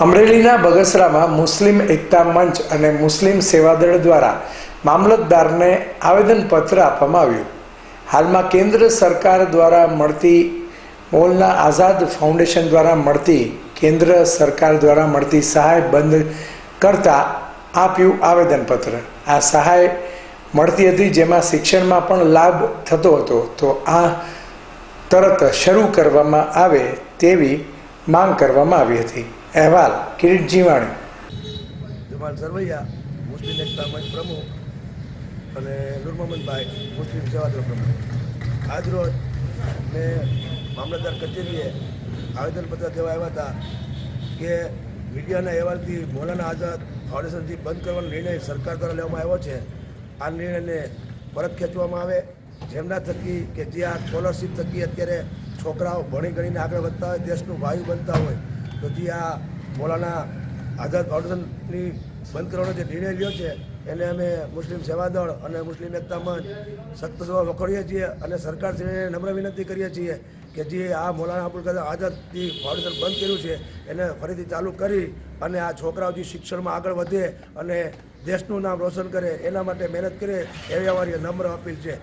અમરેલીના બગસરામાં મુસ્લિમ એકતા મંચ અને મુસ્લિમ સેવાદળ દ્વારા મામલતદારને આવેદનપત્ર આપવામાં આવ્યું. હાલમાં કેન્દ્ર સરકાર દ્વારા મળતી, મોલના આઝાદ ફાઉન્ડેશન દ્વારા મળતી, કેન્દ્ર સરકાર દ્વારા મળતી સહાય બંધ કરતા આપ્યું આવેદનપત્ર. આ સહાય મળતી હતી જેમાં શિક્ષણમાં પણ લાભ થતો હતો. તો આ તરત શરૂ કરવામાં આવે તેવી માંગ કરવામાં આવી હતી. અહેવાલ, કિરીટ જીવાણી. જમાલ સરવૈયા, મુસ્લિમ એકતા મંચ પ્રમુખ અને નૂર મુસ્લિમ સેવાદળ પ્રમુખ. આજરોજ મેં મામલતદાર કચેરીએ આવેદનપત્ર દેવા આવ્યા હતા કે મીડિયાના અહેવાલથી મૌલાના આઝાદ ફાઉન્ડેશનથી બંધ કરવાનો નિર્ણય સરકાર દ્વારા લેવામાં આવ્યો છે. આ નિર્ણયને પરત ખેંચવામાં આવે. જેમના થકી કે જે આ સ્કોલરશીપ થકી અત્યારે છોકરાઓ ભણી ગણીને આગળ વધતા હોય, દેશનું વાયુ બનતા હોય જે આ મોલાના આઝાદ ફાઉન્ડેશનની બંધ કરવાનો જે નિર્ણય લીધો છે, એને અમે મુસ્લિમ સેવાદળ અને મુસ્લિમ એકતા મંચ સખ્ત સેવા વખોડીએ છીએ અને સરકારશ્રીને નમ્ર વિનંતી કરીએ છીએ કે જે આ મૌલાના અબુલ કલામ આઝાદથી ફાઉન્ડેશન બંધ કર્યું છે, એને ફરીથી ચાલુ કરી અને આ છોકરાઓ જે શિક્ષણમાં આગળ વધે અને દેશનું નામ રોશન કરે, એના માટે મહેનત કરે, એવી અમારી નમ્ર અપીલ છે.